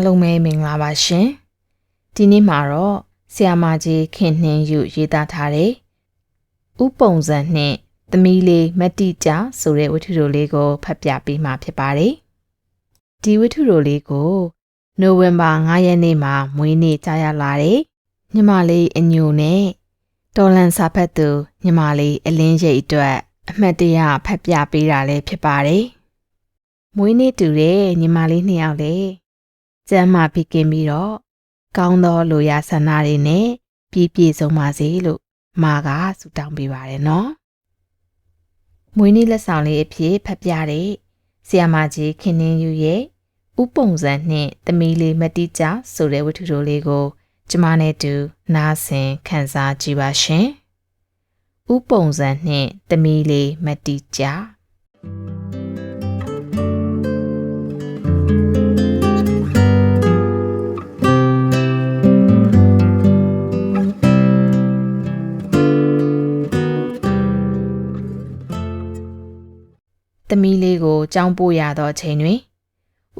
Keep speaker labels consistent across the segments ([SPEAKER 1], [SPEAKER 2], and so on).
[SPEAKER 1] အားလုံးပဲမင်္ဂလာပါရှင်ဒီနေ့မှာတော့ဆီယာမကြီးခင်နှင်းယူရေးသားထားတဲ့ဥပုံစံနှင့်သမီးလေးမတိကြဆိုတဲ့ဝတ္ထုတိုလေးကိုဖတ်ပြပေးမှာဖြစ်ပါတယ်ဒီဝတ္ထုတိုလေးကိုနိုဝင်ဘာ9ရက်နေ့မှာမွေးနေ့ကြာရလာတဲ့ညီမလေးအညိုနဲ့တော်လန်စာဖတ်သူညီမလေးအလင်းရိတ်အတွက်အမှတ်တရဖတ်ပြပေးတာလည်းဖြစ်ပါတယ်မွေးနေ့တူတဲ့ညီမလေးနှစ်ယောက်လေ ကျမ်းမာပြီးကင်းပြီးတော့ကောင်းသောလိုရာဆန္ဒတွေနဲ့ပြည့်ပြည့်စုံပါစေလို့မာကဆုတောင်းပေးပါတယ်နော်မွေးနေ့လက်ဆောင်လေးအဖြစ်ဖတ်ပြတဲ့ဆီယာမကြီးခင်နှင်းယူရဲ့ဥပုံစံနှင့်သမီးလေးမတိကြဆိုတဲ့ဝတ္ထုတိုလေးကို ကျမနဲ့တူနားဆင်ခန်းစားကြည့်ပါရှင်ဥပုံစံနှင့်သမီးလေးမတိကြ သမီးလေးကိုကြောင်းပို့ရသောအချိန်တွင်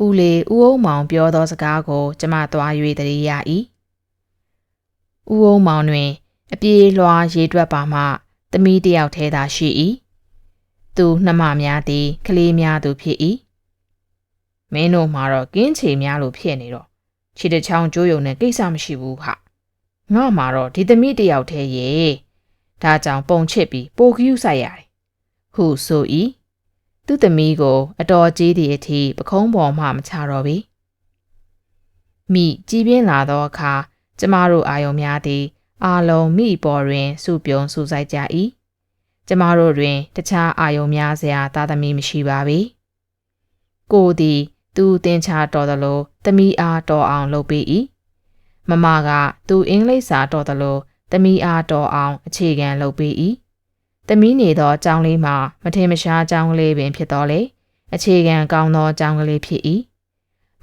[SPEAKER 1] ဦးလေးဦးအောင်မောင်ပြောသောစကားကို ကျမသွား၍တရေရ၏ဦးအောင်မောင်တွင် အပြေးလွှားရေတွက်ပါမှသမီးတစ်ယောက်ထဲသာရှိ၏သူနှမများသည်ကလေးများသူဖြစ်၏မင်းတို့မှာတော့ကင်းချေများလို့ဖြစ်နေတော့ခြေတစ်ချောင်းကျိုးယုံနဲ့ကိစ္စမရှိဘူးဟာငါမှာတော့ဒီသမီးတစ်ယောက်ထဲရေဒါကြောင့်ပုံချစ်ပြီးပိုကယူဆိုင်ရတယ်ဟုဆို၏ သူ့သမီးကို အတော်ကြီးသည့်အထိပခုံးပေါ်မှမချတော့ပြီမိကြည်ပြင်းလာသောအခါကျမတို့အာယုံများသည်အာလုံးမိပေါ်တွင်စုပြုံစုဆိုင်ကြ၏ကျမတို့တွင် တခြားအာယုံများစရာသားသမီးမရှိပါပေကိုသည်သူတင်ချတော်သလိုသမီးအားတော်အောင်လုပ်ပေး၏မမကသူအင်္ဂလိပ်စာတော်သလိုသမီးအားတော်အောင်အခြေခံလုပ်ပေး၏ သမီးနေသောအကြောင်းလေးမှာမထင်မရှားအကြောင်းကလေးပင်ဖြစ်တော်လေအခြေခံကောင်းသောအကြောင်းကလေးဖြစ်၏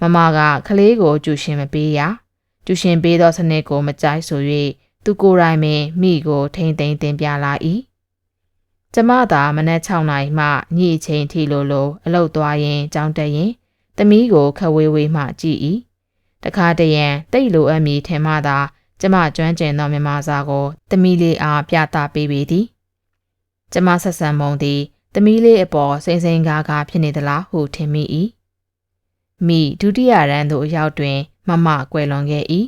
[SPEAKER 1] မမကကလေးကိုကျူရှင်မပေးရကျူရှင်ပေးသောစနစ်ကိုမကြိုက်ဆို၍သူကိုယ်တိုင်ပင်မိကိုထိမ့်သိမ်းတင်ပြလာ၏ကျမသာမနက်6နာရီမှညအချိန်ထိလိုလိုအလုတ်သွားရင်ကြောင်းတက်ရင်သမီးကိုခဝေးဝေးမှကြည့်၏တခါတရံတိတ်လိုအပ်မည်ထင်မှသာ ကျမကျွမ်းကျင်သောမြမစာကိုသမီးလေးအားပြသပေးပေသည် ကျမဆက်ဆံမုံသည်သမီးလေးအပေါ်စိမ့်စိမ့်ကားကားဖြစ်နေသလားဟုထင်မိ၏မိဒုတိယရန်သို့အရောက်တွင် မမကွယ်လွန်ခဲ့၏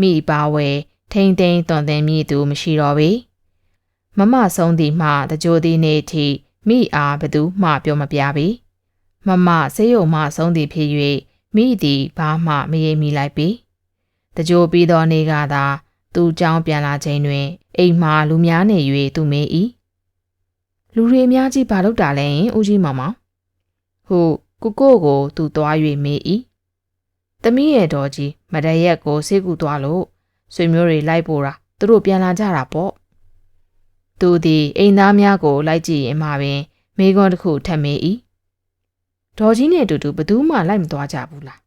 [SPEAKER 1] မိပါဝဲထိမ့်သိမ်းတွန်သင်မိသူမရှိတော့ပေမမဆုံးသည်မှတကြိုသည်နေ့ထိမိအားဘသူမှပြောမပြပေမမဆေးရုံမှဆုံးသည်ဖြစ်၍မိသည်ဘာမှမရိပ်မိလိုက်ပေတကြိုပြီးသောနေ့ကသာ သူ့ကြောင်းပြန်လာချိန်တွင် အိမ်မှလူများနေ၍သူမေး၏ လူတွေအများကြီးဘာလုပ်တာလဲရင်ဦးကြီးမောင်မောင်ဟုကိုကိုကိုသူသွား၍မေး၏သမီးရဲ့တော်ကြီးမတရက်ကိုဆေးကူသွားလို့ဆွေမျိုးတွေလိုက်ပို့တာသူတို့ပြန်လာကြတာပေါ့သူသည်အိမ်သားများကိုလိုက်ကြည့်ရင်မှပင်မိကွန်းတစ်ခုထပ်မေး၏ဒေါ်ကြီးနဲ့အတူတူဘသူမှလိုက်မသွားကြဘူးလား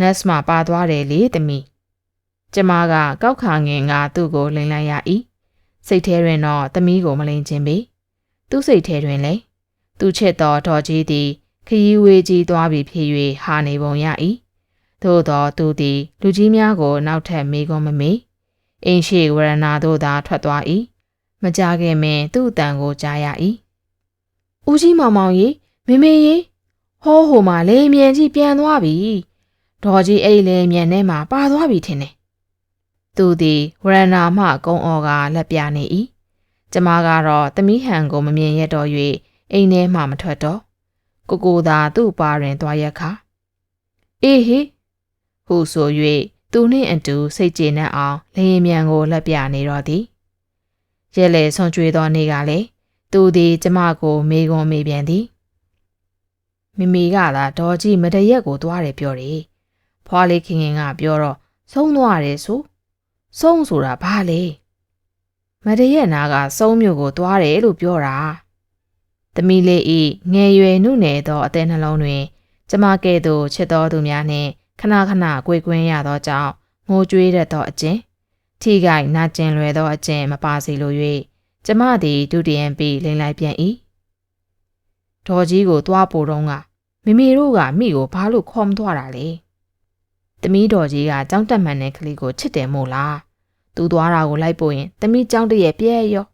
[SPEAKER 1] နက်စ်မှာပါသွားတယ်လေသမီးကျမကကောက်ခါငင်ကသူ့ကိုလိန်လိုက်ရ၏စိတ်ထဲတွင်တော့သမီးကိုမလိန်ခြင်းပေ သူ့စိတ်ထဲတွင်လည်းသူချစ်သောဒေါ်ကြီးသည်ခရီးဝေးကြီးသွားပြီဖြစ်၍ဟာနေပုံရ၏သို့သောသူသည်လူကြီးများကိုနောက်ထပ်မေးခွန်းမမေးအင်းရှိဝရဏသို့သာထွက်သွား၏မကြခင်ပင်သူ့အတန်ကိုကြားရ၏ဦးကြီးမောင်မောင်ကြီးမေမေကြီးဟောဟိုမှာလေမြန်ကြီးပြန်သွားပြီဒေါ်ကြီးအဲ့ဒီလေမြန်ထဲမှာပါသွားပြီထင်တယ်သူသည်ဝရဏမှကုံအော်ကလက်ပြနေ၏ ကျမကတော့သမီးဟန်ကိုမမြင်ရတော့၍အိမ်ထဲမှမထွက်တော့ကိုကိုသာသူ့ပါရင်သွားရက်ခါအေးဟေဟုဆို၍သူနှင့်အတူစိတ်ကျေနပ်အောင်လင်းမြန်ကိုလက်ပြနေတော့သည်ရဲလေဆွန်ကျွေးသောနေ့ကလည်းသူသည်ကျမကိုမေးခွန်းမေးပြန်သည်မိမိကသာဒေါ်ကြီးမတရက်ကိုသွားတယ်ပြောတယ်ဖွားလေးခင်ခင်ကပြောတော့ဆုံးသွားတယ်ဆိုဆုံးဆိုတာဘာလဲ မတရက်နာကစုံးမြို့ကိုသွားတယ်လို့ပြောတာသမီးလေးဤငယ်ရွယ်နှုနယ်သောအသည်နှလုံးတွင် ကျမကဲ့သို့ချစ်တော်သူများနှင့်ခဏခဏကြွေကွင်းရသောကြောင့်ငိုကြွေးတတ်သောအကျင့်ထိခိုက်နာကျင်လွယ်သောအကျင့်မပါစေလို၍ကျမသည်ဒုတိယံပြီးလိန်လိုက်ပြန်၏ဒေါ်ကြီးကိုသွားပို့တော့ကမိမိတို့ကမိကိုဘာလို့ခေါ်မသွားတာလဲသမီးတော်ကြီးကကြောင်းတက်မှန်တဲ့ကလေးကိုချစ်တယ်မို့လား သူသွားတာကိုလိုက်ပို့ရင်သမီးကြောင်းတရဲ့ပြဲရော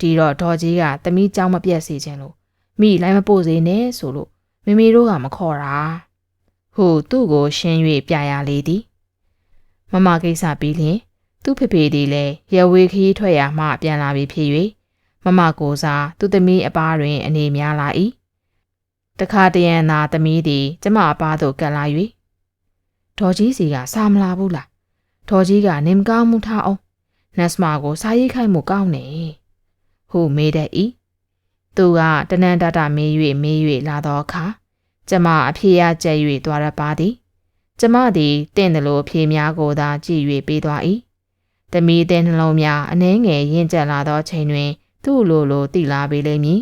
[SPEAKER 1] ဒီတော့ဒေါ်ကြီးကသမီးကြောင်းမပြတ်စေချင်လို့မိလိုက်မပို့စေနဲ့ဆိုလို့မိမိတို့ကမခေါ်တာဟိုသူ့ကိုရှင်း၍ပြရလေသည်မမကိစ္စပြီးလျင်သူ့ဖေဖေဒီလည်းရဝေခီးထွက်ရမှပြန်လာပြီဖြစ်၍မမကိုစားသူ့သမီးအပားတွင် အနေများလာ၏တခါတရံသာသမီးသည် ကျမအပားသို့ကပ်လာ၍ဒေါ်ကြီးစီကစာမလာဘူးလား ဒေါ်ကြီးကနေမကောင်းမှုထားအောင်နတ်စမာကိုစားရိတ်ခိုက်မှုကောင်းနေဟုမေးတတ်၏သူကတနန်တတမေး၍မေး၍လာသောအခါကျမအဖေရကြက်၍သွားရပါသည်ကျမသည်တင့်တယ်လို့အဖေများကိုသာကြည့်၍ပေးသွား၏တမီတဲ့နှလုံးများအနှဲငယ်ရင့်ကျက်လာသောချိန်တွင် သူ့လိုလိုတိလာပေလိမ့်မည်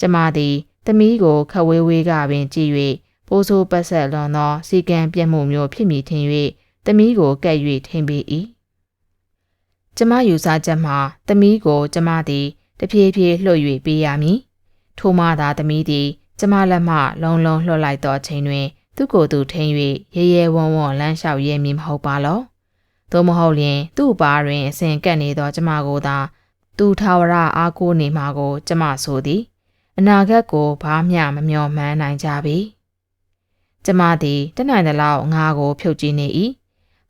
[SPEAKER 1] ကျမသည်သမီးကိုခဝေးဝေးကပင်ကြည့်၍ပိုးဆိုးပတ်ဆက်လွန်သောစီကံပြတ်မှုမျိုးဖြစ်မိထင်၍ သမီးကိုကပ်၍ထိန်ပေ၏ကျမယူဆချက်မှာသမီးကို ကျမသည်တဖြည်းဖြည်းလှုပ်၍ပေးရမည်ထိုမှသာသမီးသည် ကျမလက်မှ လုံလုံလှုပ်လိုက်သောချိန်တွင် သူ့ကိုယ်သူထိန်၍ရဲရဲဝံ့ဝံ့လမ်းလျှောက်ရဲမည်မဟုတ်ပါလောသို့မဟုတ်လျင် သူ့ပါတွင်အစဉ်ကပ်နေသောကျမကိုသာသူထာဝရအားကိုးနေမှာကို ကျမဆိုသည် အနာဂတ်ကိုဘာမျှမမျှော်မှန်းနိုင်ကြပေကျမသည်တနိုင်သလောက်ငါကိုဖြုတ်ကြည့်နေ၏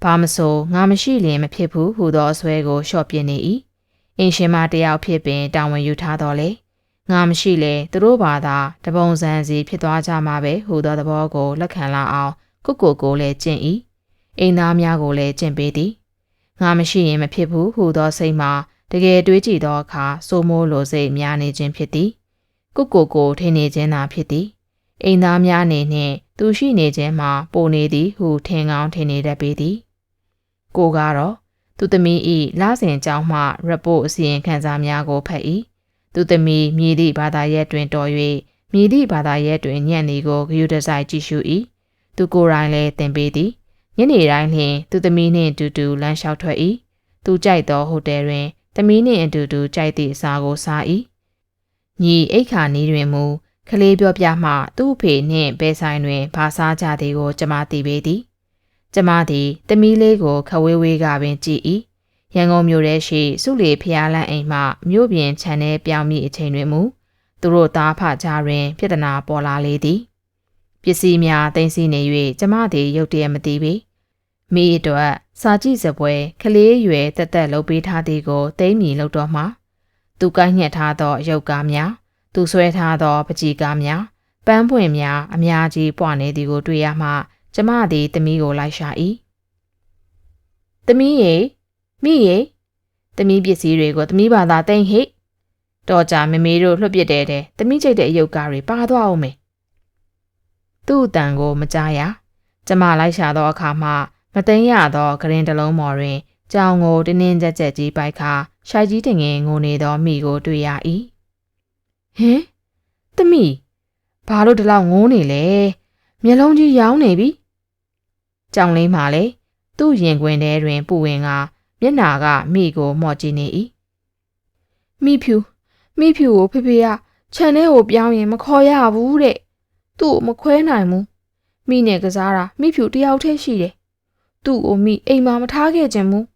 [SPEAKER 1] ဘာမဆိုငါမရှိလျင်မဖြစ်ဘူးဟူသောအစွဲကိုလျှော့ပြနေ၏အင်ရှင်မတယောက်ဖြစ်ပင်တာဝန်ယူထားတော်လေငါမရှိလေသူတို့ဘာသာတပုံစံစီဖြစ်သွားကြမှာပဲဟူသောသဘောကိုလက်ခံလာအောင်ကိုကိုကိုလည်းကျင့်၏အိမ်သားများကိုလည်းကျင့်ပေးသည်ငါမရှိရင်မဖြစ်ဘူးဟူသောစိတ်မှာတကယ်တွေးကြည့်သောအခါစိုးမိုးလိုစိတ်များနေခြင်းဖြစ်သည်ကိုကိုကိုထင်နေခြင်းသာဖြစ်သည်အိမ်သားများအနေနဲ့သူရှိနေခြင်းမှာပိုနေသည်ဟုထင်ကောင်းထင်နေတတ်ပေသည် ကိုကတော့သူသမီး၏လစဉ်ကြောင်းမှ report အစီရင်ခံစာများကိုဖတ်၏သူသမီးမြည်သည့်ဘာသာရပ်တွင်တော်၍မြည်သည့်ဘာသာရပ်တွင်ညံ့နေကိုဂယုတဆိုင်ကြည့်ရှု၏သူကိုယ်တိုင်လည်းသင်ပေးသည်ညနေတိုင်းလျှင်သူသမီးနှင့်အတူတူလမ်းလျှောက်ထွက်၏သူကြိုက်သောဟိုတယ်တွင်သမီးနှင့်အတူတူကြိုက်သည့်အစာကိုစား၏ညီအိတ်ခါနီးတွင်မူကလေးပြောပြမှသူ့ဖေနှင့်ဘဲဆိုင်တွင်ဘာစားကြသည်ကိုကျမသိပေသည် ကျမသည်သမီးလေးကိုခဝေးဝေးကပင်ကြည့်၏ရန်ကုန်မြို့ထဲရှိစုလီဖျားလန့်အိမ်မှမြို့ပြင်ခြံထဲပြောင်းမိအချိန်တွင်မူသူတို့သားဖကြားတွင်ပြဿနာပေါ်လာလေသည်ပစ္စည်းများတင်စီနေ၍ကျမသည်ရုတ်တရက်မသိပေမိအတွက်စာကြည့်စပွဲကလေးရွယ်တက်တက်လှုပ်ပေးထားသည်ကိုသိမ်းမြည်လို့တော့မှသူကိုင်းညှက်ထားသောရုပ်ကားများသူဆွဲထားသောပကြီကားများပန်းပွင့်များအများကြီးပွားနေသည်ကိုတွေ့ရမှ ကျမသည်သမီးကိုလိုက်ရှာ၏သမီးရေမိရေသမီးပစ္စည်းတွေကိုသမီးဘာသာတိန်ဟိတော်ကြမမေတို့လွှတ်ပစ်တဲ့တဲ့သမီးချိတ်တဲ့အယုတ်ကားတွေပါသွားအောင်မေသူ့အတန်ကိုမကြားရကျမလိုက်ရှာသောအခါမှမသိမ်းရသောဂရင်တလုံးမော်တွင်ကြောင်ကိုတင်းတင်းကြပ်ကြပ်ကြီးပိုက်ခါရှိုက်ကြီးတင်ငင်ငိုနေသောမိကိုတွေ့ရ၏ဟင်သမီးဘာလို့ဒီလောက်ငိုးနေလဲမျက်လုံးကြီးရောင်းနေပြီ ကြောင်လေးမှလေသူ့ရင်ခွင်ထဲတွင် ပူဝင်ကမျက်နာကမိကိုမော့ကြည့်နေ၏မိဖြူမိဖြူကိုဖေဖေကခြံထဲကိုပြောင်းရင်မခေါ်ရဘူးတဲ့သူ့ကိုမခွဲနိုင်ဘူးမိနဲ့ကစားတာမိဖြူတယောက်တည်းရှိတယ်သူ့ကိုမိအိမ်မှာမထားခဲ့ခြင်းဘူး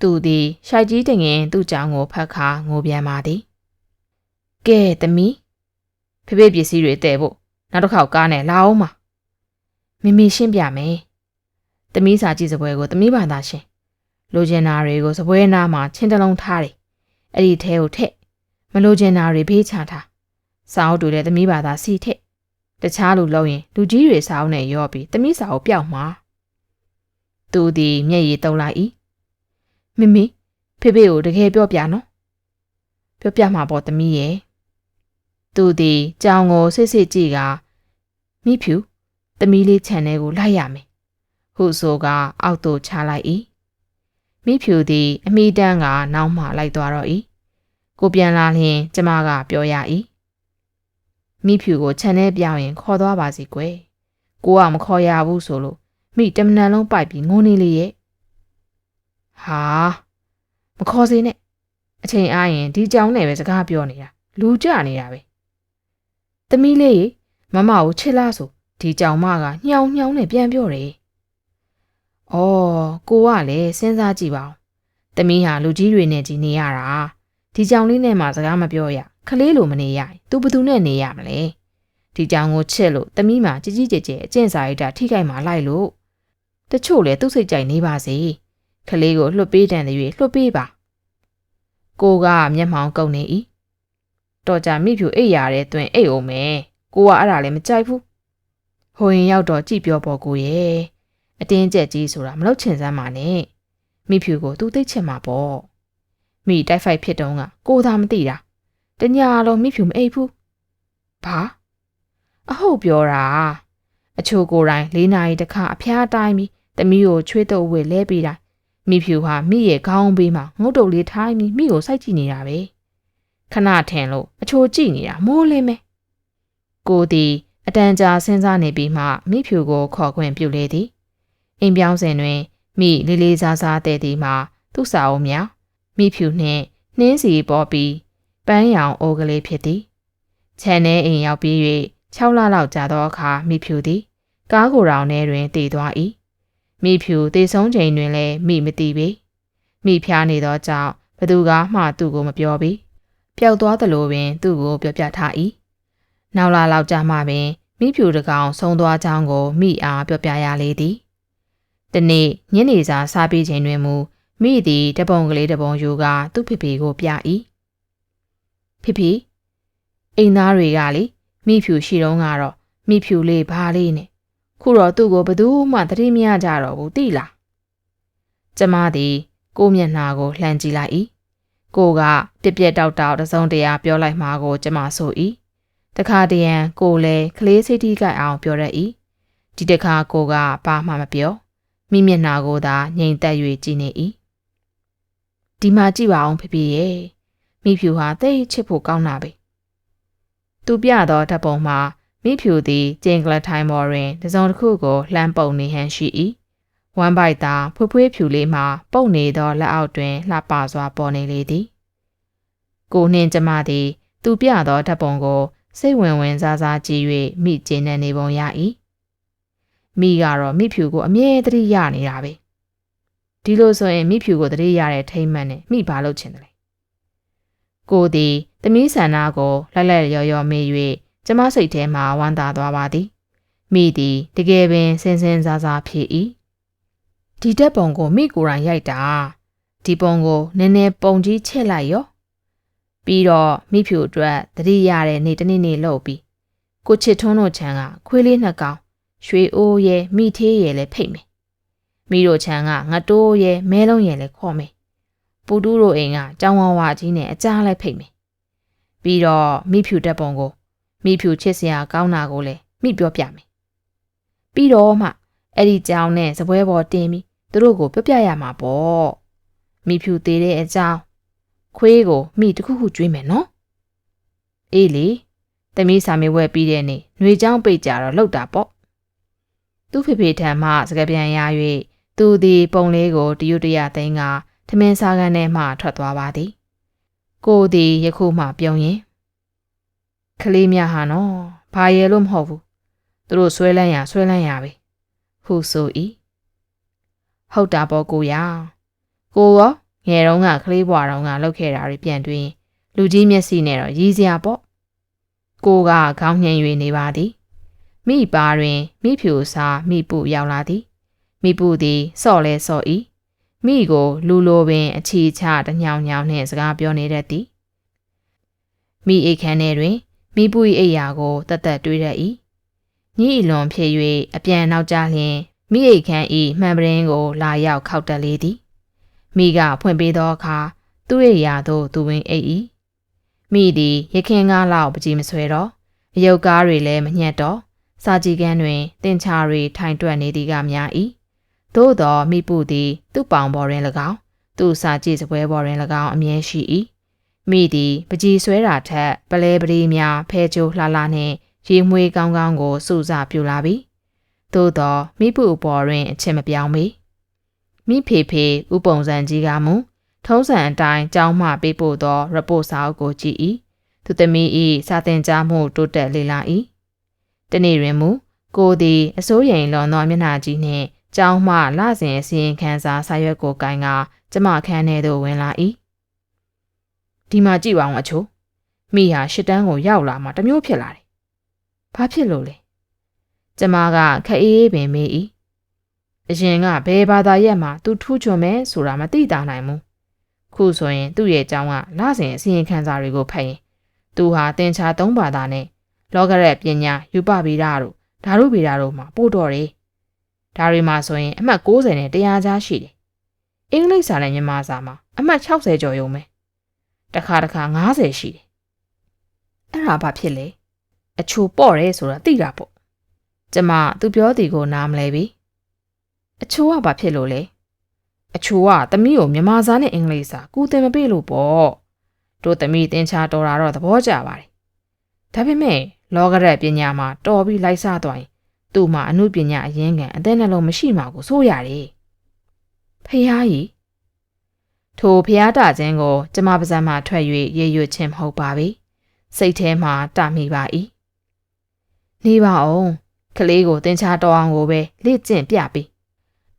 [SPEAKER 1] သူသည်ရှိုက်ကြီးတငင်သူ့ကြောင်ကိုဖတ်ခါငိုပြန်ပါသည်ကဲသမီးဖေဖေပစ္စည်းတွေတဲ့ဖို့နောက်တစ်ခေါက်ကားနဲ့လာအောင်ပါ မိမိရှင်းပြမယ်သမီးစာကြည့်စပွဲကိုသမီးဘာသာရှင်လိုချင်တာတွေကိုစပွဲနားမှာချင်းတလုံးထားတယ်အဲ့ဒီထဲကိုထက်မလိုချင်တာတွေဖေးချထားစာအုပ်တွေလည်းသမီးဘာသာစီထက်တခြားလူလုံးရင်လူကြီးတွေစာအုပ်နဲ့ရောပြီးသမီးစာအုပ်ပျောက်မှာသူဒီမျက်ရည်တုံးလိုက်၏မမီဖေဖေကိုတကယ်ပြောပြနော်ပြောပြမှာပေါ့သမီးရဲ့သူသည်ကြောင်ကိုဆစ်ဆစ်ကြည့်ကမိဖြူ သမီးလေးခြံထဲကိုလိုက်ရမယ်ဟုဆိုကအောက်သို့ချလိုက်၏မိဖြူသည်အမိတန်းကနောက်မှလိုက်သွားတော့၏ကိုပြန်လာလျင်ကျမကပြောရ၏မိဖြူကိုခြံထဲပြောင်းရင်ခေါ်သွားပါစီကွယ်ကိုကမခေါ်ရဘူးဆိုလို့မိတမနန်လုံးပိုက်ပြီးငိုနေလေရဲ့ဟာမခေါ်စေနဲ့အချိန်အားရင်ဒီကြောင်နဲ့ပဲစကားပြောနေတာလူကြနေတာပဲသမီးလေးမမကိုချစ်လားဆို ဒီကြောင်မကညှောင်ညှောင်နဲ့ပြန်ပြောတယ်။အော်ကိုကလည်းစဉ်းစားကြည့်ပါဦး။တမီးဟာလူကြီးတွေနဲ့ကြီးနေရတာ။ဒီကြောင်လေးနဲ့မှစကားမပြောရ။ခလေးလိုမနေရ။သူဘသူနဲ့နေရမလဲ။ဒီကြောင်ကိုချစ်လို့တမီးမှာကြီးကြီးကျယ်ကျယ်အကျင့်စာရိတ္တထိခိုက်မှလိုက်လို့တချို့လည်းသူ့စိတ်ကြိုက်နေပါစေ။ခလေးကိုလွတ်ပေးတယ်၍လွတ်ပေးပါ။ကိုကမျက်မှောင်ကုန်နေ၏။တော်ကြမိဖြူအိတ်ရတဲ့တွင်အိတ်အောင်မယ်။ကိုကအဲ့ဒါလည်းမကြိုက်ဘူး။ ဟိုရင်ရောက်တော့ကြည့်ပြောပေါ်ကိုရဲ့။အတင်းကျက်ကြီးဆိုတာမလုပ်ချင်စမ်းပါနဲ့။မိဖြူကိုသူသိချင်မှာပေါ့။မိတိုက်ဖိုက်ဖြစ်တုန်းကကိုသာမသိတာ။တညာလုံးမိဖြူမအိပ်ဘူး။ဘာ။အဟုတ်ပြောတာ။အချိုကိုယ်တိုင်၄နာရီတခါအဖျားတိုင်းပြီးတမီးကိုချွေးတုပ်ဝေလဲပေးတိုင်းမိဖြူဟာမိရဲ့ခေါင်းဘေးမှာငုတ်တုပ်လေးထိုင်းပြီးမိကိုစိုက်ကြည့်နေတာပဲခဏထင်လို့အချိုကြည့်နေတာမိုးလင်းမဲကိုသည် အတန်ကြာစဉ်းစားနေပြီးမှမိဖြူကိုခေါ်ခွင့်ပြုလေသည်အိမ်ပြောင်းစဉ်တွင်မိလေးလေးစားစားတဲ့သည်မှာသူ့စာအုပ်များမိဖြူနှင့်နှင်းစီပေါ်ပြီးပန်းရောင်အိုးကလေးဖြစ်သည်ခြံထဲအိမ်ရောက်ပြီး၍6လလောက်ကြာသောအခါမိဖြူသည် ကားကိုယ်တော်ထဲတွင်တည်သွား၏မိဖြူတေဆုံးချိန်တွင်လည်းမိမသိပေမိဖျားနေသောကြောင့်ဘသူကမှသူ့ကိုမပြောပေပျောက်သွားသလိုပင်သူ့ကိုပြောပြထား၏ နောက်လာလောက်ကြာမှပင်မိဖြူတကောင်ဆုံးသွားကြောင်းကိုမိအားပြောပြရလေသည်တနေ့ညနေစာစားပြီးချိန်တွင်မူမိသည်တပုံကလေးတပုံယူကာသူ့ဖေဖေကိုပြ၏ဖေဖေအိမ်သားတွေကလေမိဖြူရှိတော့ကတော့မိဖြူလေးဘာလေးနဲ့ခုတော့သူ့ကိုဘယ်သူမှသတိမရကြတော့ဘူးသိလားကျမသည်ကိုမျက်နှာကိုလှမ်းကြည့်လိုက်၏ကိုကပြက်ပြက်တောက်တောက်တစုံတရာပြောလိုက်မှာကိုကျမဆို၏ တခါတရံကိုလည်းကလေးစိတ်ထိကြိုက်အောင်ပြောရ၏ဒီတခါကိုကဘာမှမပြောမိမျက်နှာကိုသာငြိမ်သက်၍ကြည့်နေ၏ဒီမှာကြည့်ပါအောင်ဖေဖေရဲ့မိဖြူဟာသိချစ်ဖို့ကောင်းတာပဲသူပြသောဓာတ်ပုံမှာမိဖြူသည်ကျင်ကလထိုင်ပေါ်တွင်တစုံတစ်ခုကိုလှမ်းပုံနေဟန်ရှိ၏ဝမ်းပိုက်သာဖွေးဖွေးဖြူလေးမှပုတ်နေသောလက်အောက်တွင်လှပစွာပေါ်နေလေသည်ကိုနှင်းကျမသည် သူပြသောဓာတ်ပုံကို စိတ်ဝင်ဝင်စားစားကြည့်၍မိကျင်းနေနေပုံရ၏မိကတော့မိဖြူကိုအမြဲတမ်းရနေတာပဲဒီလိုဆိုရင်မိဖြူကိုတတိရတဲ့ထိမ့်မှန်နဲ့မိဘာလုပ်ချင်တယ်လဲကိုသည်သမီးဆန္ဒကိုလက်လက်ရော်ရော်မေး၍ကျမစိတ်ထဲမှာဝမ်းသာသွားပါသည်မိသည်တကယ်ပင်စင်စင်စားစားဖြစ်၏ဒီတက်ပုံကိုမိကိုယ်တိုင်ရိုက်တာဒီပုံကိုနည်းနည်းပုံကြီးချဲ့လိုက်ရော ပြီးတော့မိဖြူအတွက်တတိရတဲ့နေ့တစ်နေ့နေ့လှုပ်ပြီးကိုချစ်ထွန်းတို့ချမ်းကခွေးလေးနှစ်ကောင်ရွှေအိုးရဲ့မိသေးရဲ့လည်းဖိတ်မယ်မိတို့ချမ်းကငတိုးရဲ့မဲလုံးရဲ့လည်းခေါ်မယ်ပူတူးတို့အိမ်ကကြောင်ဝါဝါကြီးနဲ့အကြားလိုက်ဖိတ်မယ်ပြီးတော့မိဖြူတက်ပုံကိုမိဖြူချစ်စရာကောင်းတာကိုလည်းမိပြောပြမယ်ပြီးတော့မှအဲ့ဒီကြောင်နဲ့စပွဲပေါ်တင်ပြီးသူတို့ကိုပြောပြရမှာပေါ့မိဖြူသေးတဲ့အကြောင်း ခွေးကိုမိတခုခုကျွေးမယ်နော်အေးလေတမီးစာမေးဝဲပြီးတဲ့နေ့ຫນွေချောင်းပိတ်ကြတော့လောက်တာပေါ့သူ့ဖေဖေထံမှစကားပြန်ရ၍သူသည်ပုံလေးကိုတရွတ်တရသိန်းကထမင်းစားကန်းထဲမှထွက်သွားပါသည်ကိုသည်ယခုမှပြုံးရင်ကလေးများဟာနော်ဘာရဲလို့မဟုတ်ဘူးသူတို့ဆွဲလန်းရဆွဲလန်းရပဲဟုဆို၏ဟုတ်တာပေါ့ကိုရကိုရော ငယ်တုန်းကကလေးဘွားတုန်းကလောက်ခဲ့တာတွေပြန်တွင်လူကြီးမျက်စိနဲ့တော့ရည်စရာပေါ့ကိုကခေါင်းညှင်၍နေပါသည်မိပါတွင်မိဖြူစားမိပုရောက်လာသည်မိပုသည်စော့လဲစော့၏မိကိုလူလိုပင်အချီချတညောင်ညောင်နှင့်စကားပြောနေတတ်သည်မိအိတ်ခမ်းထဲတွင်မိပု၏အိယာကိုတသက်တွေးရ၏ညဤလွန်ဖြစ်၍အပြန်နောက်ကျလျင်မိအိတ်ခမ်း၏မှန်ပရင်ကိုလာရောက်ခောက်တက်လေသည် မိကဖွင့်ပေးသောအခါသူ့ရဲ့ရာသို့သူဝင်အိတ်၏မိသည်ရခင်ကားလောက်ပကြီးမဆွဲတော့အယုတ်ကားတွေလည်းမညက်တော့စာကြည့်ကန်းတွင်တင်ချာတွေထိုင်တွက်နေသည်ကများ၏သို့သောမိပုသည်သူ့ပောင်ပေါ်တွင်၎င်းသူ့စာကြည့်စပွဲပေါ်တွင်၎င်းအမြဲရှိ၏မိသည်ပကြီးဆွဲတာထက်ပလဲပရီများဖဲချိုးလှလှနှင့်ရေမွေးကောင်းကောင်းကိုစုစပြူလာပြီသို့သောမိပုအပေါ်တွင်အချက်မပြောင်းပေ မိဖေဖေဥပုံစံကြီးကမူထုံးစံအတိုင်းကြောင်းမှပေးပို့သော report စာအုပ်ကိုကြည့်၏သူသမီး၏စာသင်ကြားမှုတိုးတက်လေလာ၏တနေ့တွင်မူကိုသည်အစိုးရိမ်လွန်သောမျက်နှာကြီးနှင့်ကျောင်းမှလစဉ်အစီရင်ခံစာစာရွက်ကိုကင်ကကျမခန်းထဲသို့ဝင်လာ၏ဒီမှာကြည့်ပါအောင်အချို့မိဟာရှစ်တန်းကိုရောက်လာမှတမျိုးဖြစ်လာတယ်ဘာဖြစ်လို့လဲကျမကခအေးအေးပင်မေး၏ အရင်ကဘယ်ဘာသာရက်မှာသူထူးချွန်မယ်ဆိုတာမသိတာနိုင်ဘူးခုဆိုရင်သူ့ရဲ့အကြောင်းကလစဉ်အစီရင်ခံစာတွေကိုဖတ်ရင်သူဟာတင်ချာသုံးဘာသာနဲ့လောကရက်ပညာယူပဗေဒတို့ဓာတုဗေဒတို့မှာပို့တော်တယ်ဒါတွေမှာဆိုရင်အမှတ်60နဲ့100ကြားရှိတယ်အင်္ဂလိပ်စာနဲ့မြန်မာစာမှာအမှတ်60ကျော်ရုံပဲတခါတခါ90ရှိတယ်အဲ့ဒါဘာဖြစ်လဲအချိုပေါ့တယ်ဆိုတာသိတာပေါ့ကျမသူပြောတီကိုနားမလဲပြီ အချိုကဘာဖြစ်လို့လဲအချိုကသမီးကိုမြန်မာစာနဲ့အင်္ဂလိပ်စာကူသင်မပေးလို့ပေါ့တို့သမီးသင်ချာတော်တာတော့သဘောကျပါတယ်ဒါပေမဲ့လောကရက်ပညာမှာတော်ပြီးလိုက်စားသွားရင်သူ့မှာအမှုပညာအရင်ကန်အသက်နှလုံးမရှိမှကိုစိုးရတယ်ဖះကြီးထိုဖះတာခြင်းကိုကျမပါဇက်မှထွက်၍ရေရွတ်ခြင်းမဟုတ်ပါဘူးစိတ်ထဲမှာတမိပါ၏နေပါအောင်ကလေးကိုတင်ချာတော်အောင်ကိုပဲလေ့ကျင့်ပြပြီး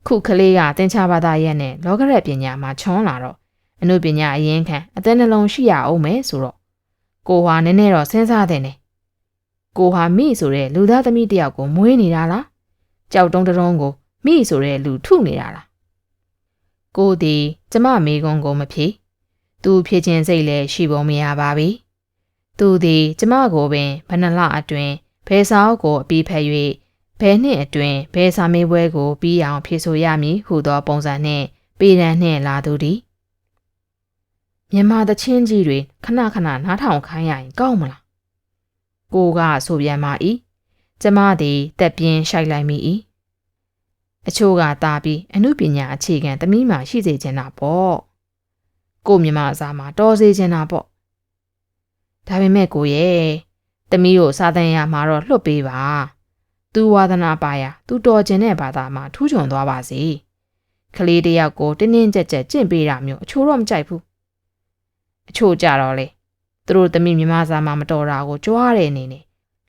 [SPEAKER 1] ခုကလေးကတင်ချာဘာသာရဲ့နဲ့လောကရက်ပညာမှာချွန်းလာတော့အနုပညာအရင်ခံအသက်နှလုံးရှိရအောင်မယ်ဆိုတော့ကိုဟာနည်းနည်းတော့စဉ်းစားတဲ့နဲ့ကိုဟာမိဆိုတဲ့လူသားသမီးတယောက်ကိုမွေးနေတာလားကြောက်တုံးတုံးကိုမိဆိုတဲ့လူထုနေတာလားကိုဒီကျမမေကွန်ကိုမဖြေသူဖြေခြင်းစိတ်လည်းရှိပုံမရပါဘူးသူသည်ကျမကိုပင်ဘဏ္ဍလအတွင်ဘယ်စာအုပ်ကိုအပြီးဖက်၍ ဘယ်နှစ်အတွင်ဘယ်စာမေးပွဲကိုပြီးအောင်ဖြေဆိုရမည်ဟုသောပုံစံနှင့်ပေရန်နှင့်လာသူသည်မြန်မာသချင်းကြီးတွေခဏခဏနားထောင်ခိုင်းရရင်ကောင်းမလားကိုကဆိုပြန်ပါ၏ကျမသည်တက်ပြင်းရှိုက်လိုက်မိ၏အချို့ကတာပြီးအမှုပညာအခြေခံသမီးမှရှိစေချင်တာပေါ့ကိုမြမအစားမှာတော်စေချင်တာပေါ့ဒါပေမဲ့ကိုရဲ့သမီးကိုစာသင်ရမှာတော့လွတ်ပေးပါ သူဝါသနာပါရာသူတော်ကျင်တဲ့ဘာသာမှာထူးချွန်သွားပါစေကလေးတယောက်ကိုတင်းတင်းကြပ်ကြပ်ကျင့်ပေးတာမျိုးအချို့တော့မကြိုက်ဘူးအချို့ကြတော့လေသူတို့သမီးမြမစာမှာမတော်တာကိုကြွားတဲ့အနေနဲ့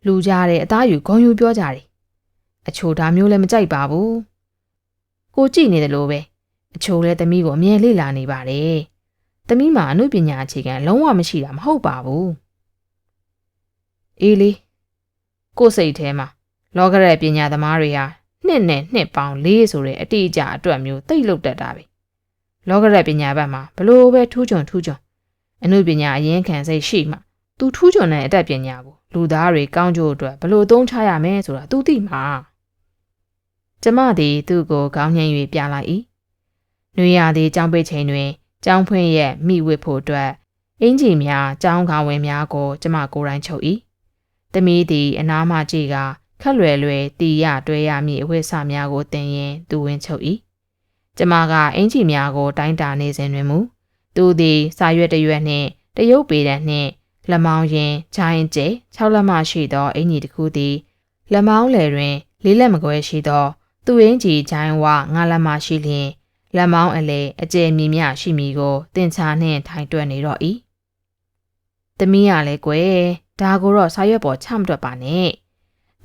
[SPEAKER 1] လူကြတဲ့အသားယူဂုံယူပြောကြတယ်အချို့ဒါမျိုးလည်းမကြိုက်ပါဘူးကိုကြည့်နေတယ်လို့ပဲအချို့လည်းသမီးကိုအမြဲလေ့လာနေပါတယ်သမီးမှာအမှုပညာအခြေခံလုံးဝမရှိတာမဟုတ်ပါဘူးအေးလေကိုစိတ်ထဲမှာ လောကရက်ပညာသမားတွေဟာနှစ်နဲ့နှစ်ပေါင်းလေးဆိုတဲ့အတိအကျအတွက်မျိုးသိလုတ်တတ်တာပဲလောကရက်ပညာဘက်မှာဘလို့ပဲထူးချွန်ထူးချွန်အမှုပညာအရင်ခံစိတ်ရှိမှသူထူးချွန်တဲ့အတတ်ပညာကိုလူသားတွေကောင်းကျိုးအတွက်ဘလို့သုံးချရမယ်ဆိုတာသူသိမှာကျမသည်သူ့ကိုခေါင်းညှိ၍ပြလိုက်၏။နှွေရသည်ကြောင်းပိတ်ချိန်တွင်ကြောင်းဖွင့်ရဲ့မိဝစ်ဖို့အတွက်အင်ဂျီများကြောင်းခေါင်းဝင်များကို ကျမကိုယ်တိုင်ချုပ်၏။သမီးသည်အနားမှကြည့်က ခက်လွယ်လွယ်တီရတွဲရမည့်အဝိဆများကိုတင်ရင်သူဝင်ချုပ်၏။ကျမကအင်ဂျီများကို တိုင်းတာနေစဉ်တွင်မူသူသည်စာရွက်တရွက်နှင့်တရုပ်ပေတံနှင့်လက်မောင်းရင်ဂျိုင်းကျဲ6လက်မရှိသောအင်ကြီးတစ်ခုသည်လက်မောင်းလယ်တွင်လေးလက်မကွဲရှိသော သူ့အင်ကြီးဂျိုင်းဝငါလက်မရှိလျင်လက်မောင်းအလေအကျယ်မြင့်မြရှိမီကိုတင်ချာနှင့်ထိုင်တွက်နေတော့၏သမီးရလဲကွယ်ဒါကိုတော့စာရွက်ပေါ်ချမတွက်ပါနဲ့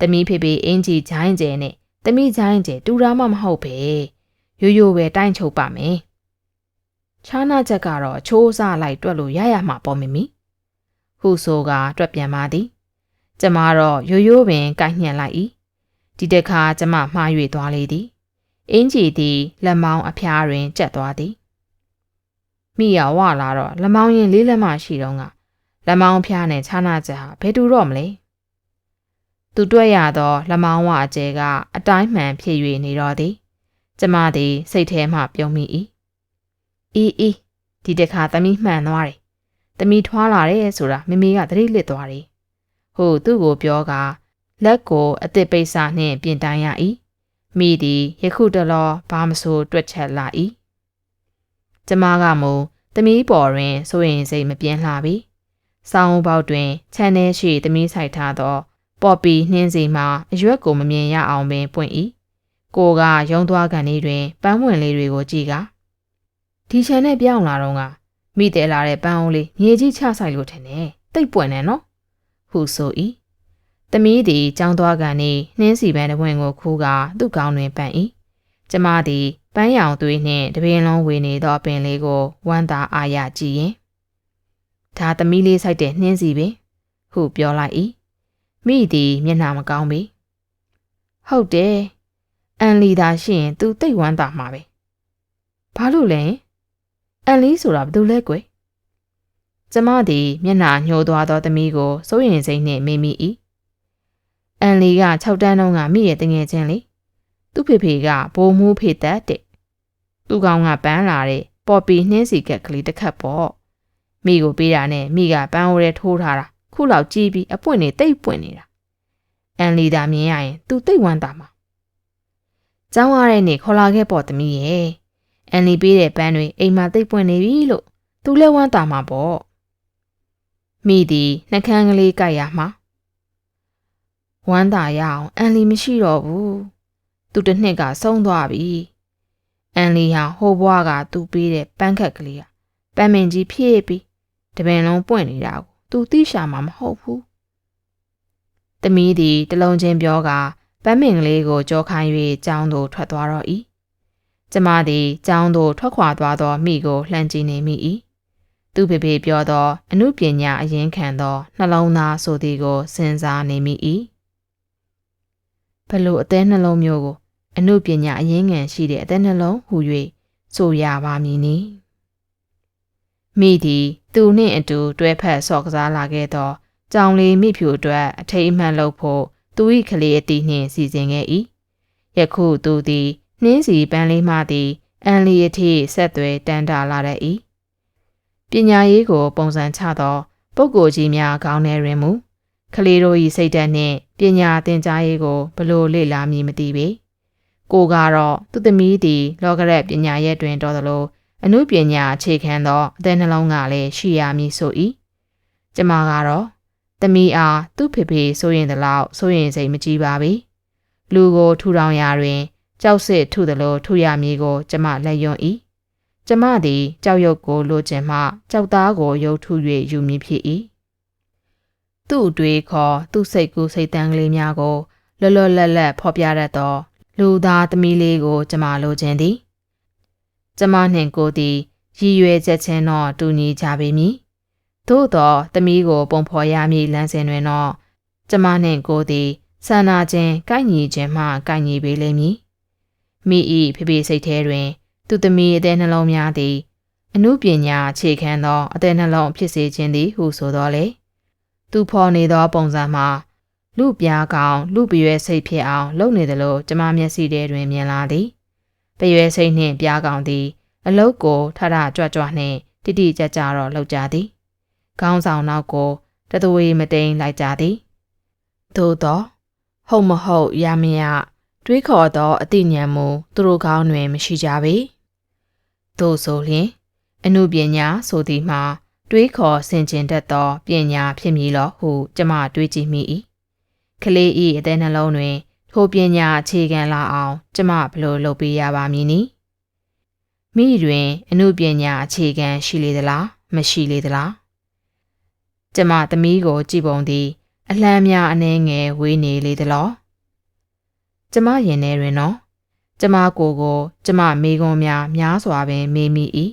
[SPEAKER 1] သမီးဖေဖေအင်ကြီးဂျိုင်းကျဲနဲ့သမီးဂျိုင်းကျဲတူတာမှမဟုတ်ပဲရိုးရိုးပဲတိုင်းချုပ်ပါမယ်ချားနာချက်ကတော့ချိုးစားလိုက်တွက်လို့ရရမှာပေါ့မမီဟုဆိုကတွက်ပြန်ပါသည်ကျမတော့ရိုးရိုးပင်ကိုက်ညှက်လိုက်၏ဒီတခါကျမမှား၍သွားလေသည်အင်းကြီးသည်လက်မောင်းအဖျားတွင်ကျက်သွားသည်မိရဝလာတော့လက်မောင်းရင်လေးလက်မရှိတော့ကလက်မောင်းဖျားနဲ့ခြားနာချက်ဟာဘယ်တူတော့မလဲ သူတွေ့ရသောလက်မောင်းဝအကျဲကအတိုင်းမှန်ဖြစ်၍နေတော့သည်ကျမသည် စိတ်ထဲမှပြုံးမိ၏အေးအေးဒီတခါသမီးမှန်သွားတယ်သမီးထွားလာတယ်ဆိုတာမမေကသတိလစ်သွားတယ်ဟိုသူ့ကိုပြောကလက်ကိုအစ်စ်ပိတ်စာနှင့်ပြင်တိုင်းရ၏မိသည်ယခုတလောဘာမဆိုတွက်ချက်လာ၏ကျမကမူသမီးပေါ်တွင်စိုးရင်စိတ်မပြင်းလှပြီစောင်းပေါက်တွင်ခြံထဲရှိသမီးဆိုင်ထားသော ပေါ်ပီနှင်းစီမှာအရွက်ကိုမမြင်ရအောင်ပင်ပွင့်၏ကိုကရုံသွားကန်လေးတွင်ပန်းဝင်လေးတွေကိုကြည့်ကဒီခြံနဲ့ပြောင်းလာတော့ကမိတယ်လာတဲ့ပန်းအောင်လေးမြေကြီးချဆိုင်လို့ထင်တယ်တိတ်ပွင့်နေနော်ဟုဆို၏သမီးသည်ကြောင်းသွားကန်နေနှင်းစီပန်းတပွင့်ကိုခူးကသူ့ကောင်းတွင်ပန့်၏ကျမသည်ပန်းရောင်သွေးနှင့်တပင်လုံးဝေနေသောပင်လေးကိုဝမ်းသာအားရကြည့်ရင်ဒါသမီးလေးဆိုင်တဲ့နှင်းစီပင် ဟုပြောလိုက်၏ မိသည်မျက်နှာမကောင်းပြီဟုတ်တယ်အန်လီသာရှိရင် तू တိတ်ဝမ်းသာမှာပဲဘာလို့လဲအန်လီဆိုတာဘာလို့လဲကွယ်ကျမသည်မျက်နှာညှိုးသွားသောသမီးကိုစိုးရင်စိတ်နှင့်မေးမိ၏အန်လီက6တန်းတုန်းကမိရဲ့တငယ်ချင်းလေသူ့ဖေဖေကဘိုးမှုဖေသက်တဲ့သူကောင်ကပန်းလာတဲ့ပေါ်ပီနှင်းစီကက်ကလေးတစ်ခတ်ပေါ့မိကိုပေးတာနဲ့မိကပန်းဝရဲထိုးထားတာ ခုလောက်ကြီးပြီးအပွင့်နေတိတ်ပွင့်နေတာအန်လီသာမြင်ရရင် तू တိတ်ဝမ်းသာမှာကျောင်းရတဲ့နေ့ခေါ်လာခဲ့ပေါ့သမီးရဲ့အန်လီပေးတဲ့ပန်းတွေအိမ်မှာတိတ်ပွင့်နေပြီလို့ तू လည်းဝမ်းသာမှာပေါ့မိသည်နှကန်းကလေးကြိုက်ရမှာဝမ်းသာရအောင်အန်လီမရှိတော့ဘူးသူတစ်နှစ်ကဆုံးသွားပြီအန်လီဟာဟိုဘွားကသူ့ပေးတဲ့ပန်းခက်ကလေးကပန်းမင်ကြီးဖြည့်ပြီးတပင်လုံးပွင့်နေတာကို သူသိရှာမှာမဟုတ်ဘူးတမီးသည်တလုံးချင်းပြောကပန်းမင်ကလေးကိုကြောခိုင်း၍ကျောင်းသို့ထွက်သွားတော့၏ကျမသည်ကျောင်းသို့ထွက်ခွာသွားသောမိကိုလှမ်းကြည့်နေမိ၏သူဖေဖေပြောသောအမှုပညာအရင်ခံသောနှလုံးသားဆိုသည်ကိုစဉ်းစားနေမိ၏ဘလို့အသေးနှလုံးမျိုးကိုအမှုပညာအရင်ခံရှိတဲ့အသက်နှလုံးဟူ၍ဆိုရပါမည်နီ မိသည်သူနှင့်အတူတွဲဖက်ဆော့ကစားလာခဲ့သောကြောင်လေးမိဖြူအတွက်အထိတ်အမှန်လုပ်ဖို့သူ၏ကလေးအတီနှင့်စီစဉ်ခဲ့၏ယခုသူသည်နှင်းစီပန်းလေးမှသည်အန်လီအထိဆက်သွဲတန်တာလာတတ်၏ပညာရေးကို ပုံစံချသောပုဂ္ဂိုလ်ကြီးများခေါင်းထဲတွင်မူကလေးတို့၏စိတ်ဓာတ်နှင့်ပညာသင်ကြားရေးကိုဘလို့လေ့လာမည်မသိပေကိုကတော့သူသမီးသည် လောကရက်ပညာရဲ့တွင်တော်သလို အမှုပညာအခြေခံသောအသက်နှလုံးကလည်းရှိရမည်ဆို၏ကျမကတော့သမီးအားသူ့ဖေဖေဆိုရင်တလောက်ဆိုရင်စိတ်မကြီးပါပေလူကိုထူထောင်ရာတွင် ကြောက်စစ်ထုသလိုထုရမည်ကို ကျမလက်ယွန်း၏ကျမသည်ကြောက်ရွံ့ကိုလိုချင်မှကြောက်သားကိုရုပ်ထု၍ယူမည်ဖြစ်၏သူ့တွေးခေါ်သူ့စိတ်ကူးစိတ်တန်းကလေးများကိုလောလောလတ်လတ်ဖော်ပြတတ်သော လူသားသမီးလေးကို ကျမလိုချင်သည် ကျမနှင့်ကိုသည်ရည်ရွယ်ချက်ချင်းတော့တူညီကြပေမည်သို့သောသမီးကိုပုံဖော်ရမည်လမ်းစဉ်တွင်တော့ကျမနှင့်ကိုသည်ဆန္ဒချင်းကိုက်ညီခြင်းမှကိုက်ညီပေလိမ့်မည်မိဤဖေဖေစိတ်ထဲတွင် သူသမီးအသည်နှလုံးများသည်အမှုပညာအခြေခံသောအသည်နှလုံးဖြစ်စေခြင်းသည်ဟုဆိုတော်လေသူဖော်နေသောပုံစံမှာလူပြားကောင်လူပရွယ်စိတ်ဖြစ်အောင် လုပ်နေသလိုကျမမျက်စိထဲတွင်မြင်လာသည် ပရွယ်စိတ်နှင့်ပြားကောင်သည် အလုတ်ကိုထထကြွကြွနှင့်တိတိကျကျတော့လှုပ်ကြသည်ခေါင်းဆောင်နောက်ကိုတသွေးမတိန်လိုက်ကြသည်သို့သောဟုတ်မဟုတ်ရမရတွေးခေါ်သောအသိဉာဏ်မူသူတို့ကောင်းတွင်မရှိကြပေသို့ဆိုလျှင်အမှုပညာဆိုသည်မှာတွေးခေါ်ဆင်ခြင်တတ်သောပညာဖြစ်မည်လောဟုကျမတွေးကြည့်မိ၏ကလေးဤအသက်နှလုံးတွင် ထိုပညာအခြေခံလာအောင်ကျမဘလို့လုပ်ပေးရပါမည်နည်းမိတွင်အမှုပညာအခြေခံရှိလေသလားမရှိလေသလားကျမသမီးကိုကြည်ပုံသည် အလံများအနှဲငယ်ဝေးနေလေသလားကျမရင်ထဲတွင်နော်ကျမကိုကို ကျမမိကွန်များများစွာပင်မေးမိ၏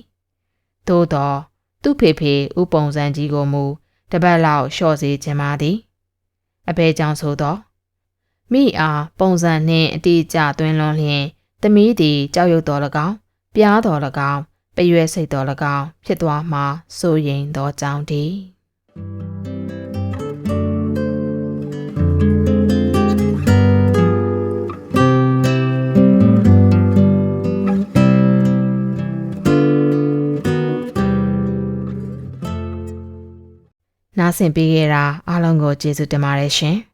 [SPEAKER 1] သို့တော့သူ့ဖေဖေဥပုံစံကြီးကိုမူတပတ်လောက်လျှော့စေခြင်းပါသည်အဘဲကြောင့်ဆိုတော့ မိအားပုံစံနှင့်အတိအကျသွင်းလွန်လျင်သမီးသည်ကြောက်ရွံ့တော်၎င်းပြားတော်၎င်းပရွယ်စိတ်တော်၎င်းဖြစ်သွားမှာစိုးရင်သောကြောင့်တည်းနားဆင်ပေးခဲ့တာအားလုံးကိုကျေးဇူးတင်ပါတယ်ရှင်။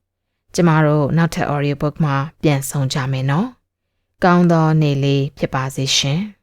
[SPEAKER 1] ကျမတို့နောက်ထပ် audio book မှာပြန်ဆောင်ကြမယ်နော်။ကောင်းသောနေ့လေးဖြစ်ပါစေရှင်။